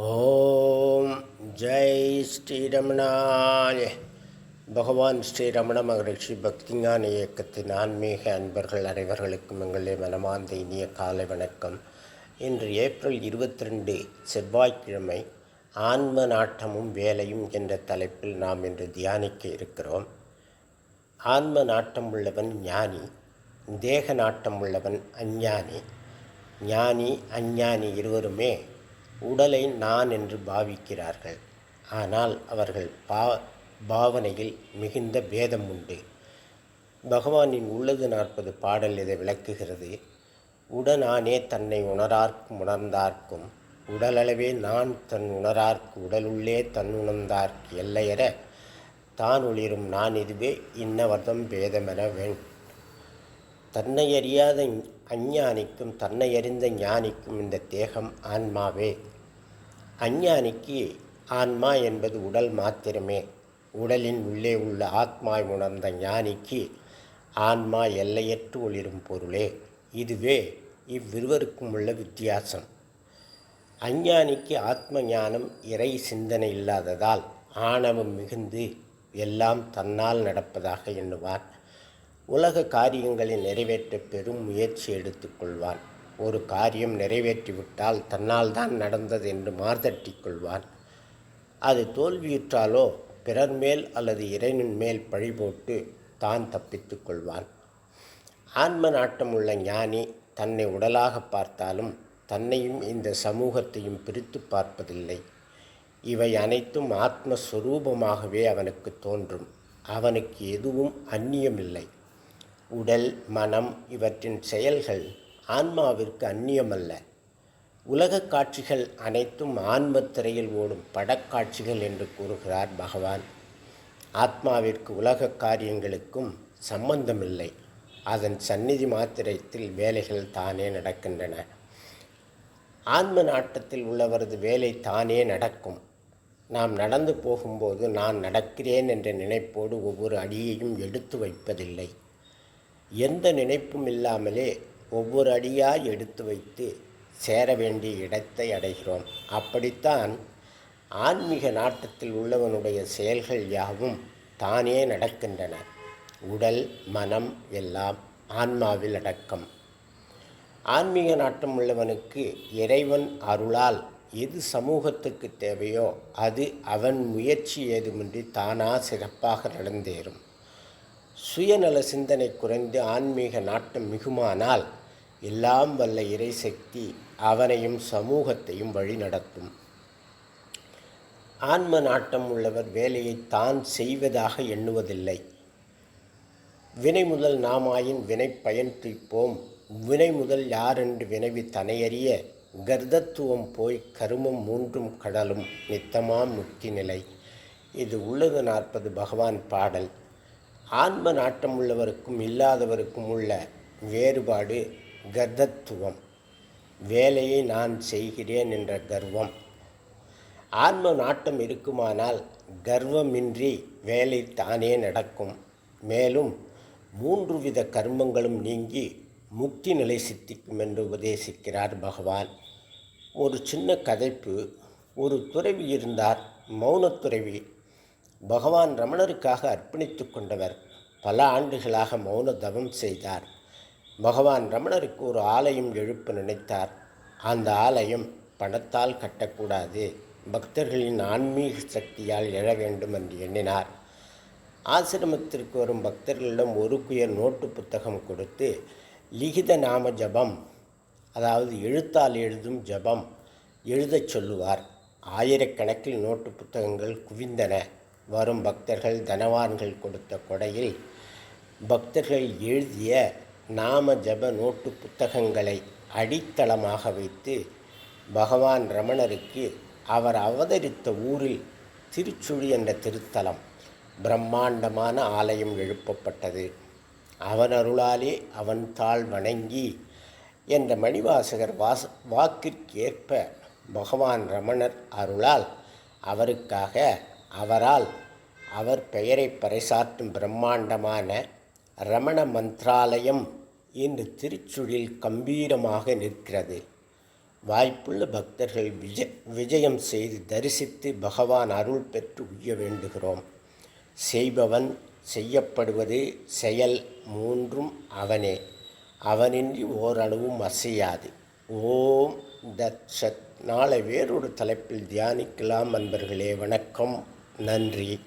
ஓம் ஜெய் ஸ்ரீரமணாய. பகவான் ஸ்ரீரமண மகரிஷி பக்திஞான இயக்கத்தின் ஆன்மீக அன்பர்கள் அனைவர்களுக்கும் எங்களே மனமார்ந்த இனிய காலை வணக்கம். இன்று ஏப்ரல் இருபத்தி ரெண்டு செவ்வாய்க்கிழமை ஆன்ம நாட்டமும் வேலையும் என்ற தலைப்பில் நாம் இன்று தியானிக்க இருக்கிறோம். ஆன்ம நாட்டம் உள்ளவன் ஞானி தேக நாட்டம் உள்ளவன் அஞ்ஞானி. ஞானி அஞ்ஞானி இருவருமே உடலை நான் என்று பாவிக்கிறார்கள். ஆனால் அவர்கள் பா பாவனையில் மிகுந்த பேதம் உண்டு. பகவானின் உள்ளது நாற்பது பாடல் இதை விளக்குகிறது. உடனானே தன்னை உணரார்க்கும் உணர்ந்தார்க்கும் உடலளவே நான் தன் உணரார்க்கு உடலுள்ளே தன் உணர்ந்தார்க்கு எல்லையற தான் ஒளிரும் நான் இதுவே இன்னவர்தம் பேதமென வேண் தன்னை அறியாத அஞ்ஞானிக்கும் தன்னை அறிந்த ஞானிக்கும் இந்த தேகம் ஆன்மாவே. அஞ்ஞானிக்கு ஆன்மா என்பது உடல் மாத்திரமே. உடலின் உள்ளே உள்ள ஆத்மாய் உணர்ந்த ஞானிக்கு ஆன்மா எல்லையற்று ஒளிரும் பொருளே. இதுவே இவ்விருவருக்கும் உள்ள வித்தியாசம். அஞ்ஞானிக்கு ஆத்ம ஞானம் இறை சிந்தனை இல்லாததால் ஆணவம் மிகுந்து எல்லாம் தன்னால் நடப்பதாக எண்ணுவான் உலக காரியங்களை நிறைவேற்ற பெரும் முயற்சி எடுத்துக்கொள்வான் ஒரு காரியம் நிறைவேற்றிவிட்டால் தன்னால் தான் நடந்தது என்று மார்தட்டிக் கொள்வான். அது தோல்வியுற்றாலோ பிறர் மேல் அல்லது இறைவன் மேல் பழி போட்டு தான் தப்பித்து கொள்வான். ஆன்ம நாட்டம் உள்ள ஞானி தன்னை உடலாக பார்த்தாலும் தன்னையும் இந்த சமூகத்தையும் பிரித்து பார்ப்பதில்லை. இவை அனைத்தும் ஆத்மஸ்வரூபமாகவே அவனுக்கு தோன்றும். அவனுக்கு எதுவும் அந்நியமில்லை. உடல் மனம் இவற்றின் செயல்கள் ஆன்மாவிற்கு அந்நியமல்ல. உலகக் காட்சிகள் அனைத்தும் ஆன்ம திரையில் ஓடும் படக்காட்சிகள் என்று கூறுகிறார் பகவான். ஆத்மாவிற்கு உலக காரியங்களுக்கும் சம்பந்தமில்லை. அதன் சந்நிதி மாத்திரத்தில் வேலைகள் தானே நடக்கின்றன. ஆன்ம நாட்டத்தில் உள்ளவரது வேலை தானே நடக்கும். நாம் நடந்து போகும்போது நான் நடக்கிறேன் என்ற நினைப்போடு ஒவ்வொரு அடியையும் எடுத்து வைப்பதில்லை. எந்த நினைப்பும் இல்லாமலே ஒவ்வொரு அடியாய் எடுத்து வைத்து சேர வேண்டிய இடத்தை அடைகிறோம். அப்படித்தான் ஆன்மீக நாட்டத்தில் உள்ளவனுடைய செயல்கள் யாவும் தானே நடக்கின்றன. உடல் மனம் எல்லாம் ஆன்மாவில் அடக்கம். ஆன்மீக நாட்டம் உள்ளவனுக்கு இறைவன் அருளால் எது சமூகத்துக்கு தேவையோ அது அவன் முயற்சி ஏதுமின்றி தானா சிறப்பாக நடந்தேறும். சுயநல சிந்தனை குறைந்து ஆன்மீக நாட்டம் மிகுமானால் எல்லாம் வல்ல இறைசக்தி அவனையும் சமூகத்தையும் வழிநடத்தும் ஆன்ம நாட்டம் உள்ளவர் வேலையை தான் செய்வதாக எண்ணுவதில்லை. வினை முதல் நாமாயின் வினை பயன் துய்ப்போம் வினை முதல் யாரென்று வினைவி தனையறிய கர்தத்துவம் போய் கருமம் மூன்றும் கடலும் நித்தமாம் முக்தி நிலை. இது உள்ளது நாற்பது பகவான் பாடல். ஆன்ம நாட்டம் உள்ளவருக்கும் இல்லாதவருக்கும் உள்ள வேறுபாடு கர்தத்துவம். வேலையை நான் செய்கிறேன் என்ற கர்வம். ஆன்ம நாட்டம் இருக்குமானால் கர்வமின்றி வேலை தானே நடக்கும். மேலும் மூன்று வித கர்மங்களும் நீங்கி முக்தி நிலை சித்திக்கும் என்று உபதேசிக்கிறார் பகவான். ஒரு சின்ன கதைப்பு. ஒரு துறவி இருந்தார் மௌனத்துறவி. பகவான் ரமணருக்காக அர்ப்பணித்து கொண்டவர் பல ஆண்டுகளாக மௌன தவம் செய்தார். பகவான் ரமணருக்கு ஒரு ஆலயம் எழுப்ப நினைத்தார். அந்த ஆலயம் பணத்தால் கட்டக்கூடாது. பக்தர்களின் ஆன்மீக சக்தியால் எழ வேண்டும் என்று எண்ணினார். ஆசிரமத்திற்கு வரும் பக்தர்களிடம் ஒரு குயர் நோட்டு புத்தகம் கொடுத்து லிகித நாம ஜபம் அதாவது எழுத்தால் எழுதும் ஜபம் எழுதச் சொல்லுவார். ஆயிரக்கணக்கில் நோட்டு புத்தகங்கள் குவிந்தன. வரும் பக்தர்கள் தனவான்கள் கொடுத்த கொடையில் பக்தர்கள் எழுதிய நாம ஜப நோட்டு புத்தகங்களை அடித்தளமாக வைத்து பகவான் ரமணருக்கு அவர் அவதரித்த ஊரில் திருச்சுழி என்ற திருத்தலம் பிரம்மாண்டமான ஆலயம் எழுப்பப்பட்டது. அவன் அருளாலே அவன் தாழ் வணங்கி என்ற மணிவாசகர் வாச வாக்கிற்கேற்ப பகவான் ரமணர் அருளால் அவருக்காக அவரால் அவர் பெயரை பறைசாற்றும் பிரம்மாண்டமான ரமண மந்த்ராலயம் இன்று திருச்சுழில் கம்பீரமாக நிற்கிறது. வாய்ப்புள்ள பக்தர்கள் விஜ விஜயம் செய்து தரிசித்து பகவான் அருள் பெற்று உய்ய வேண்டுகிறோம். செய்பவன் செய்யப்படுவது செயல் மூன்றும் அவனே. அவனின்றி ஓரளவும் அசையாது. ஓம் தத் சத். நாளை வேறொரு தலைப்பில் தியானிக்கலாம் அன்பர்களே. வணக்கம். நன்றி.